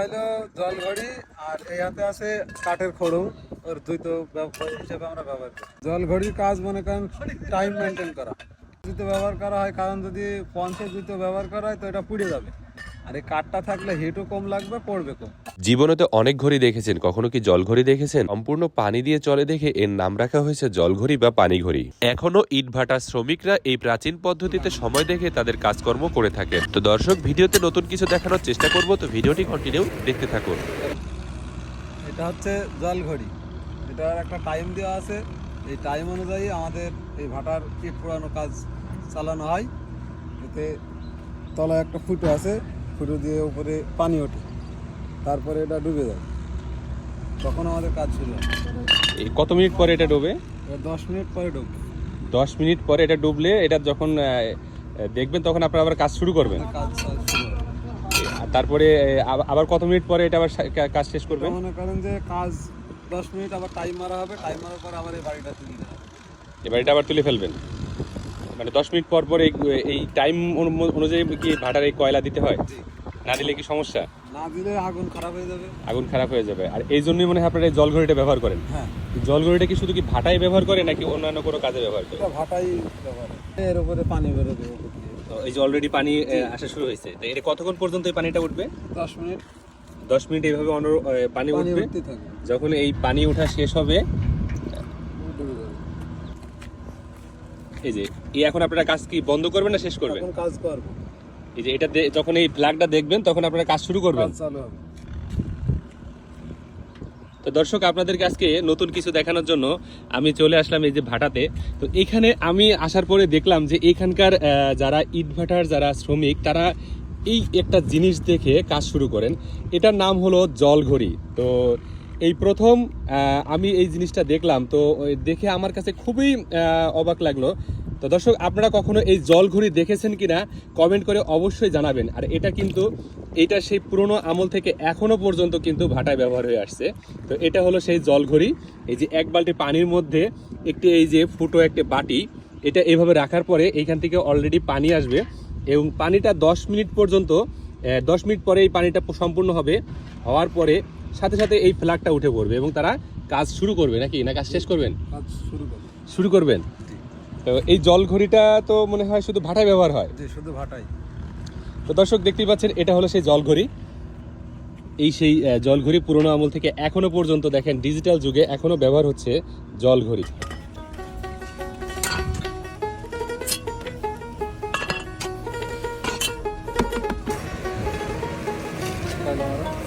হলো জলঘড়ি আর এই হাতে আছে কাঠের খড়ু। ওর ব্যবহার হিসেবে আমরা ব্যবহার করি। জল ঘড়ির কাজ মনে করেন টাইম মেনটেন করা। জুতো ব্যবহার করা হয় কারণ যদি পঞ্চের জুতো ব্যবহার করা হয় তো এটা পুড়ে যাবে। আর এই কাঠটা থাকলে হিটও কম লাগবে, পড়বে কম। জীবনে তো অনেক ঘড়ি দেখেছেন। কখনো কি জল ঘড়ি দেখেছেন? সম্পূর্ণ পানি দিয়ে চলে দেখে এর নাম রাখা হয়েছে জল ঘড়ি বা পানি ঘড়ি এখনও ইটভাটার শ্রমিকরা এই প্রাচীন পদ্ধতিতে সময় দেখে তাদের কাজকর্ম করে থাকেন। তো দর্শক, ভিডিওতে নতুন কিছু দেখানোর চেষ্টা করব, তো ভিডিওটি কন্টিনিউ দেখতে থাকুন। এটা হচ্ছে জল ঘড়ি এটার একটা টাইম দেওয়া আছে। এই টাইম অনুযায়ী আমাদের এই ভাটার ইট পোড়ানো কাজ চালানো হয়। এতে তলায় একটা ফুটো আছে। ফুটো দিয়ে উপরে পানি ওঠে। তারপরে এটা ডুবে যায়। তখন আমাদের কাজ হয় এই কত মিনিট পরে এটা ডুবে? দশ মিনিট পরে ডুববে। দশ মিনিট পরে এটা ডুবলে এটা যখন আহ, দেখবেন তখন আপনারা আবার কাজ শুরু করবেন। কাজ তারপরে আবার কত মিনিট পরে এটা আবার সা- কা- কাজ শেষ করবেন? মনে করেন যে কাজ দশ মিনিট আবার টাইম মারা হবে। টাইম মারার পর আবার এই বাড়িটা তুলে হবে। এবার এটা আবার তুলে ফেলবেন। মানে দশ মিনিট পর পর এই এই টাইম অনুযায়ী কি ভাটার এই কয়লা দিতে হয়? জি। না দিলে কি সমস্যা? না দিলে আগুন খারাপ হয়ে যাবে। আগুন খারাপ হয়ে যাবে। আর এই জন্যই মনে হয় আপনারা এই জল ঘড়িটা ব্যবহার করেন। হ্যাঁ। এই জল ঘড়িটা কি শুধু কি ভাটায় ব্যবহার করে নাকি অন্যান্য কোনো কাজে ব্যবহার করে? ভাটাই ব্যবহার এর উপরে পানি উপর এই যে অলরেডি পানি আসা শুরু হয়েছে। তো এটা কতক্ষণ পর্যন্ত এই পানিটা উঠবে? দশ মিনিট। দশ মিনিট এইভাবে আহ, পানি উঠবে? যখন এই পানি ওঠা শেষ হবে এই যে এখন আপনারা কাজ কি বন্ধ করবেন না শেষ করবেন? এখন কাজ করব। এই যে এটা যখন এই ফ্ল্যাগটা দেখবেন তখন আপনারা কাজ শুরু করবেন। তো দর্শক আপনাদেরকে আজকে নতুন কিছু দেখানোর জন্য আমি চলে আসলাম এই যে ভাটাতে। তো এখানে আমি আসার পরে দেখলাম যে এখানকার যারা ইট ভাটার যারা শ্রমিক তারা এই একটা জিনিস দেখে কাজ শুরু করেন। এটার নাম হলো জলঘড়ি। তো এই প্রথম আমি এই জিনিসটা দেখলাম। তো দেখে আমার কাছে খুবই অবাক লাগল তো দর্শক আপনারা কখনো এই জল ঘড়ি দেখেছেন কিনা কমেন্ট করে অবশ্যই জানাবেন। আর এটা কিন্তু এটা সেই পুরনো আমল থেকে এখনও পর্যন্ত কিন্তু ভাটায় ব্যবহার হয়ে আসছে। তো এটা হলো সেই জল ঘড়ি এই যে এক বালতি পানির মধ্যে একটি এই যে ফুটো একটি বাটি এটা এভাবে রাখার পরে এইখান থেকে অলরেডি পানি আসবে এবং পানিটা দশ মিনিট পর্যন্ত আহ, দশ মিনিট পরে এই পানিটা সম্পূর্ণ হবে। হওয়ার পরে সাথে সাথে এই ফ্ল্যাগটা উঠে পড়বে এবং তারা কাজ শুরু করবে নাকি? না কাজ শেষ করবেন? কাজ শুরু করব। শুরু করবেন। এই জল ঘড়িটা তো মনে হয় শুধু ভাটায় ব্যবহার হয়। শুধু ভাটাই। তো দর্শক দেখতেই পাচ্ছেন এটা হলো সেই জল ঘড়ি। এই সেই জল ঘড়ি পুরোনো আমল থেকে এখনও পর্যন্ত দেখেন ডিজিটাল যুগে এখনও ব্যবহার হচ্ছে জল ঘড়ি। Hello.